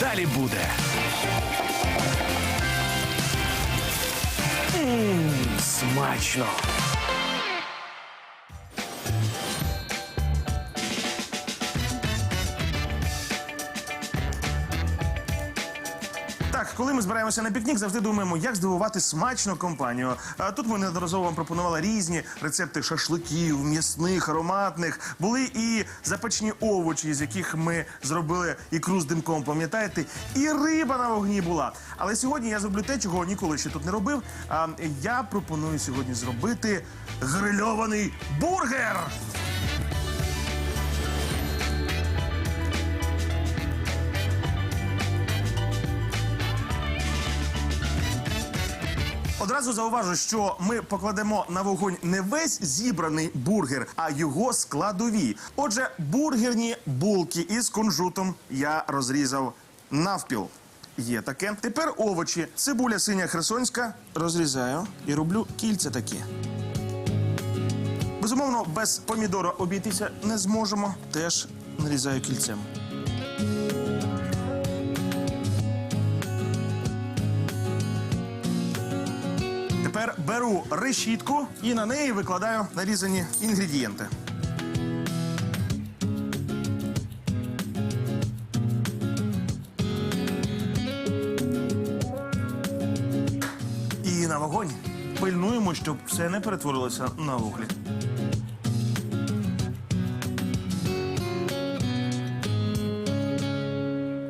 далі буде. Мм, смачно. Так, коли ми збираємося на пікнік, завжди думаємо, як здивувати смачну компанію. А тут ми неодноразово вам пропонували різні рецепти шашликів, м'ясних, ароматних. Були і запечені овочі, з яких ми зробили ікру з димком. Пам'ятаєте? І риба на вогні була. Але сьогодні я зроблю те, чого ніколи ще тут не робив. А я пропоную сьогодні зробити грильований бургер. Одразу зауважу, що ми покладемо на вогонь не весь зібраний бургер, а його складові. Отже, бургерні булки із кунжутом я розрізав навпіл. Є таке. Тепер овочі. Цибуля синя херсонська розрізаю і роблю кільця такі. Безумовно, без помідора обійтися не зможемо. Теж нарізаю кільцем. Тепер беру решітку і на неї викладаю нарізані інгредієнти. І на вогонь пильнуємо, щоб все не перетворилося на вуглі.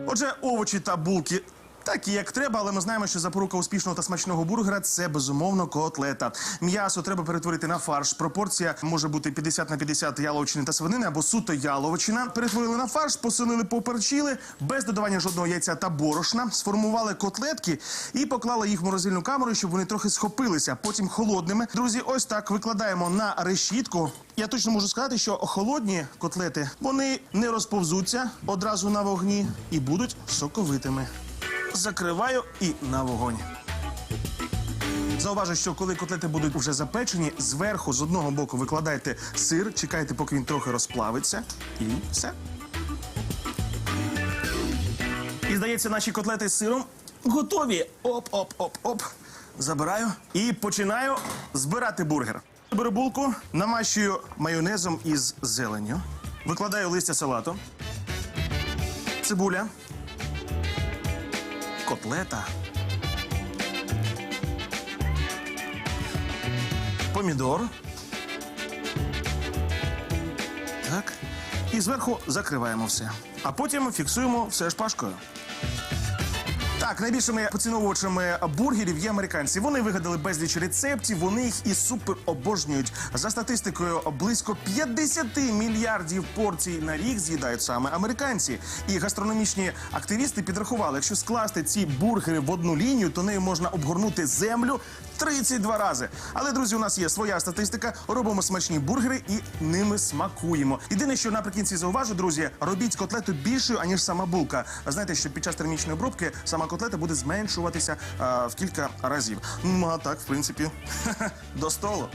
Отже, овочі та булки. Такі, як треба, але ми знаємо, що запорука успішного та смачного бургера це безумовно котлета. М'ясо треба перетворити на фарш. Пропорція може бути 50 на 50 яловичини та свинини або суто яловичина. Перетворили на фарш, посолили, поперчили, без додавання жодного яйця та борошна. Сформували котлетки і поклали їх в морозильну камеру, щоб вони трохи схопилися. Потім холодними. Друзі, ось так викладаємо на решітку. Я точно можу сказати, що холодні котлети вони не розповзуться одразу на вогні і будуть соковитими. Закриваю і на вогонь. Зауважу, що коли котлети будуть вже запечені, зверху з одного боку викладаєте сир, чекайте, поки він трохи розплавиться, і все. І здається, наші котлети з сиром готові. Оп-оп-оп-оп. Забираю і починаю збирати бургер. Беру булку, намащую майонезом із зеленню, викладаю листя салату, цибуля, котлета. Помідор. Так. І зверху закриваємо все. А потім фіксуємо все шпажкою. Так, найбільшими поціновувачами бургерів є американці. Вони вигадали безліч рецептів, вони їх і супер обожнюють. За статистикою, близько 50 мільярдів порцій на рік з'їдають саме американці. І гастрономічні активісти підрахували, якщо скласти ці бургери в одну лінію, то нею можна обгорнути землю 32 рази. Але друзі, у нас є своя статистика. Робимо смачні бургери і ними смакуємо. Єдине, що наприкінці зауважу, друзі, робіть котлету більшою аніж сама булка. Знаєте, що під час термічної обробки сама котлета буде зменшуватися а, в кілька разів. Ну а так, в принципі, до столу.